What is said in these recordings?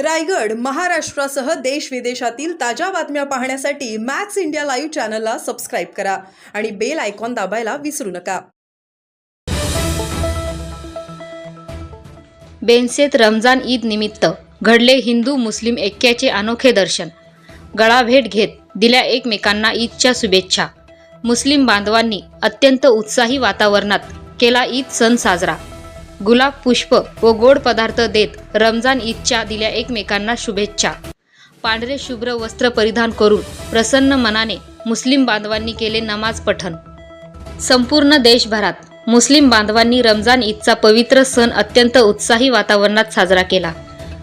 रायगड महाराष्ट्रासह देश विदेशातील ताज्या बातम्या पाहण्यासाठी मॅक्स इंडिया लाईव्ह चॅनलला सबस्क्राईब करा आणि बेल आयकॉन दाबायला विसरू नका. बेनसेत रमजान ईद निमित्त घडले हिंदू मुस्लिम ऐक्याचे अनोखे दर्शन. गळाभेट घेत दिल्या एकमेकांना ईदच्या शुभेच्छा. मुस्लिम बांधवांनी अत्यंत उत्साही वातावरणात केला ईद सण साजरा. गुलाब पुष्प व गोड पदार्थ देत रमजान ईदच्या दिल्या एकमेकांना शुभेच्छा. पांढरे शुभ्र वस्त्र परिधान करून प्रसन्न मनाने मुस्लिम बांधवांनी केले नमाज पठण. संपूर्ण देशभरात मुस्लिम बांधवांनी रमजान ईदचा पवित्र सण अत्यंत उत्साही वातावरणात साजरा केला.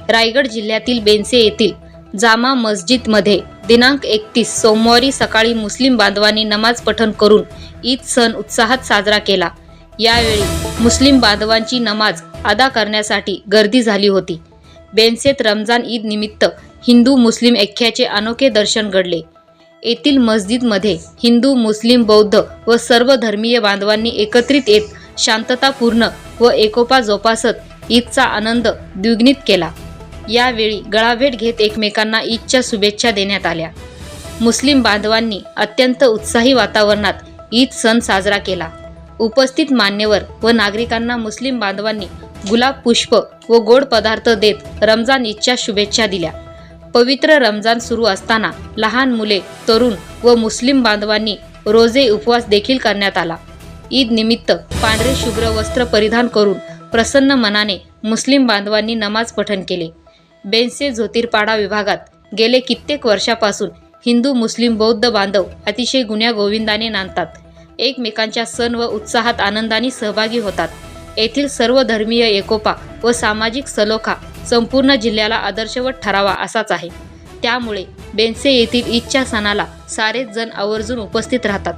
रायगड जिल्ह्यातील बेनसे येथील जामा मस्जिदमध्ये दिनांक एकतीस सोमवारी सकाळी मुस्लिम बांधवांनी नमाज पठण करून ईद सण उत्साहात साजरा केला. यावेळी मुस्लिम बांधवांची नमाज अदा करण्यासाठी गर्दी झाली होती. बेनसेत रमजान ईद निमित्त हिंदू मुस्लिम ऐक्याचे अनोखे दर्शन घडले. येथील मस्जिदमध्ये हिंदू मुस्लिम बौद्ध व सर्व धर्मीय बांधवांनी एकत्रित येत शांततापूर्ण व एकोपा जोपासत ईदचा आनंद द्विग्नित केला. यावेळी गळाभेट घेत एकमेकांना ईदच्या शुभेच्छा देण्यात आल्या. मुस्लिम बांधवांनी अत्यंत उत्साही वातावरणात ईद सण साजरा केला. उपस्थित मान्यवर व नागरिकांना मुस्लिम बांधवांनी गुलाब पुष्प व गोड पदार्थ देत रमजान ईदच्या शुभेच्छा दिल्या. पवित्र रमजान सुरू असताना लहान मुले तरुण व मुस्लिम बांधवांनी रोजे उपवास देखील करण्यात आला. ईद निमित्त पांढरे शुभ्र वस्त्र परिधान करून प्रसन्न मनाने मुस्लिम बांधवांनी नमाज पठण केले. बेनसे ज्योतिर्पाडा विभागात गेले कित्येक वर्षापासून हिंदू मुस्लिम बौद्ध बांधव अतिशय गुण्या गोविंदाने नांदतात. एकमेकांच्या सण व उत्साहात आनंदाने सहभागी होतात. येथील सर्व धर्मीय एकोपा व सामाजिक सलोखा संपूर्ण जिल्ह्याला आदर्शवत ठरावा असाच आहे. त्यामुळे बेनसे येथील ईदच्या सणाला सारेच जण आवर्जून उपस्थित राहतात.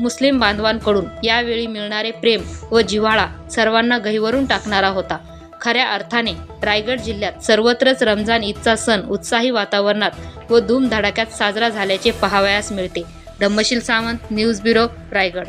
मुस्लिम बांधवांकडून यावेळी मिळणारे प्रेम व जिव्हाळा सर्वांना गहिवरून टाकणारा होता. खऱ्या अर्थाने रायगड जिल्ह्यात सर्वत्रच रमजान ईदचा सण उत्साही वातावरणात व धूमधडाक्यात साजरा झाल्याचे पाहावयास मिळते. डम्मशील सावंत न्यूज ब्युरो रायगड.